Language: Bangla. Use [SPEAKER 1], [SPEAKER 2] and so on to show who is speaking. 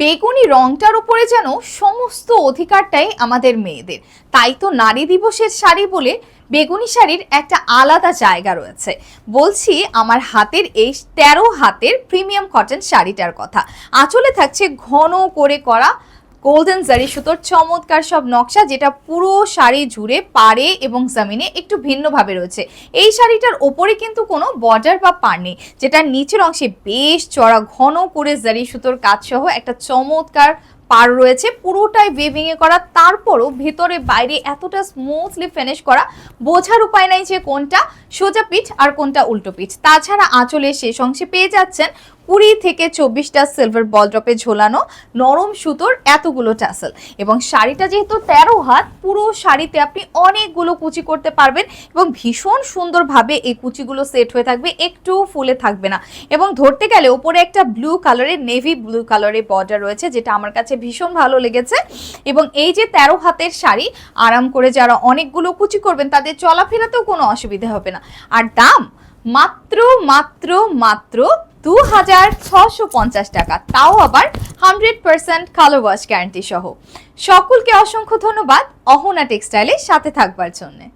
[SPEAKER 1] বেগুনি রংটার উপরে যেন সমস্ত অধিকারটাই আমাদের মেয়েদের। তাই তো নারী দিবসের শাড়ি বলে বেগুনি শাড়ির একটা আলাদা জায়গা রয়েছে। বলছি, আমার হাতের এই তেরো হাতের প্রিমিয়াম কটন শাড়িটার কথা। আঁচলে থাকছে ঘন করে করা গোল্ডেন জারি সুতোর চমৎকার সব নকশা, যেটা পুরো শাড়ি জুড়ে পাড়ে এবং জামিনে একটু ভিন্নভাবে রয়েছে। এই শাড়িটার ওপরে কিন্তু কোনো বর্ডার বা পার নেই যেটা নিচের অংশে বেশ চড়া ঘন করে জারি সুতোর কাজ সহ একটা চমৎকার পার রয়েছে। পুরোটাই ওয়েভিং এ করা, তারপরও ভেতরে বাইরে এতটা স্মুথলি ফিনিশ করা, বোঝার উপায় নাই যে কোনটা সোজা পিঠ আর কোনটা উল্টো পিঠ। তাছাড়া আঁচলের শেষ অংশে পেয়ে যাচ্ছেন কুড়ি থেকে চব্বিশটা সিলভার বল ড্রপে ঝোলানো নরম সুতোর এতগুলো টাসেল এবং শাড়িটা যেহেতু তেরো হাত, পুরো শাড়িতে আপনি অনেকগুলো কুচি করতে পারবেন এবং ভীষণ সুন্দরভাবে এই কুচিগুলো সেট হয়ে থাকবে, একটু ফুলে থাকবে না। এবং ধরতে গেলে ওপরে একটা ব্লু কালারের নেভি ব্লু কালারের বর্ডার রয়েছে, যেটা আমার কাছে ভীষণ ভালো লেগেছে। এবং এই যে তেরো হাতের শাড়ি, আরাম করে যারা অনেকগুলো কুচি করবেন, তাদের চলাফেরাতেও কোনো অসুবিধা হবে না। আর দাম মাত্র মাত্র মাত্র দু হাজার ছশো পঞ্চাশ টাকা। তাও আবার হান্ড্রেড পার্সেন্ট কালো ওয়াশ গ্যারান্টি সহ। সকলকে অসংখ্য ধন্যবাদ অহনা টেক্সটাইলের সাথে থাকবার জন্যে।